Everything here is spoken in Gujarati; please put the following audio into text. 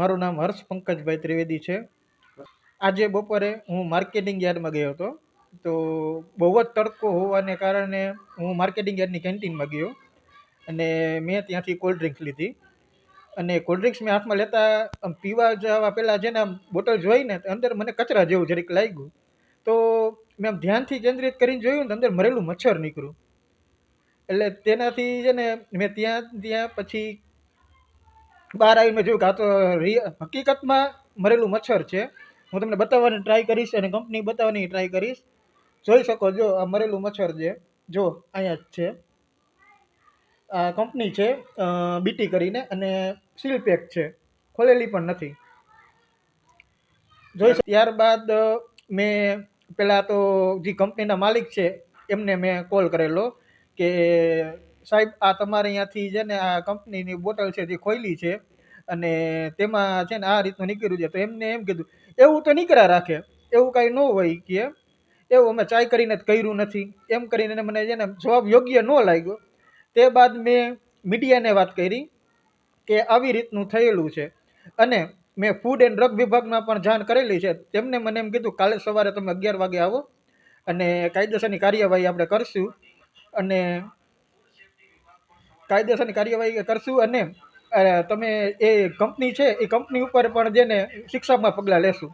મારું નામ હર્ષ પંકજભાઈ ત્રિવેદી છે. આજે બપોરે હું માર્કેટિંગ યાર્ડમાં ગયો હતો. તો બહુ જ તડકો હોવાને કારણે હું માર્કેટિંગ યાર્ડની કેન્ટીનમાં ગયો અને મેં ત્યાંથી કોલ્ડ ડ્રિંક્સ લીધી. અને કોલ્ડ ડ્રિંક્સ મેં હાથમાં લેતા આમ પીવા જવા પહેલાં છે આમ બોટલ જોઈને અંદર મને કચરા જેવું જરીક લાગ્યું. તો મેં આમ ધ્યાનથી કેન્દ્રિત કરીને જોયું ને અંદર મરેલું મચ્છર નીકળ્યું. એટલે તેનાથી છે ને મેં ત્યાં ત્યાં પછી બહાર આવીને જોયું કે આ તો હકીકતમાં મરેલું મચ્છર છે. હું તમને બતાવવાની ટ્રાય કરીશ અને કંપની બતાવવાની ટ્રાય કરીશ. જોઈ શકો જો આ મરેલું મચ્છર છે. જો, અહીંયા જ છે. આ કંપની છે બીટી કરીને અને સીલ પેક છે. ખોલેલી પણ નથી. જોઈ ત્યારબાદ મેં પહેલાં તો જે કંપનીના માલિક છે, એમને મેં કોલ કરેલો કે સાહેબ, આ તમારે અહીંયાથી છે ને આ કંપનીની બોટલ છે જે ખોલી છે અને તેમાં છે ને આ રીતનું નીકળ્યું છે. તો એમને એમ કીધું, એવું તો નીકળ્યા રાખે, એવું કાંઈ ન હોય કે એવું અમે ટ્રાય કરીને જ કર્યું નથી. એમ કરીને મને છે ને જવાબ યોગ્ય ન લાગ્યો. તે બાદ મેં મીડિયાને વાત કરી કે આવી રીતનું થયેલું છે. અને મેં ફૂડ એન્ડ ડ્રગ વિભાગમાં પણ જાણ કરેલી છે. તેમને મને એમ કીધું, કાલે સવારે તમે અગિયાર વાગે આવો અને કાયદેસરની કાર્યવાહી આપણે કરશું. અને કાયદેસરની કાર્યવાહી કરશું અને તમે એ કંપની છે, એ કંપની ઉપર પણ જેને શિક્ષામાં પગલાં લેશું.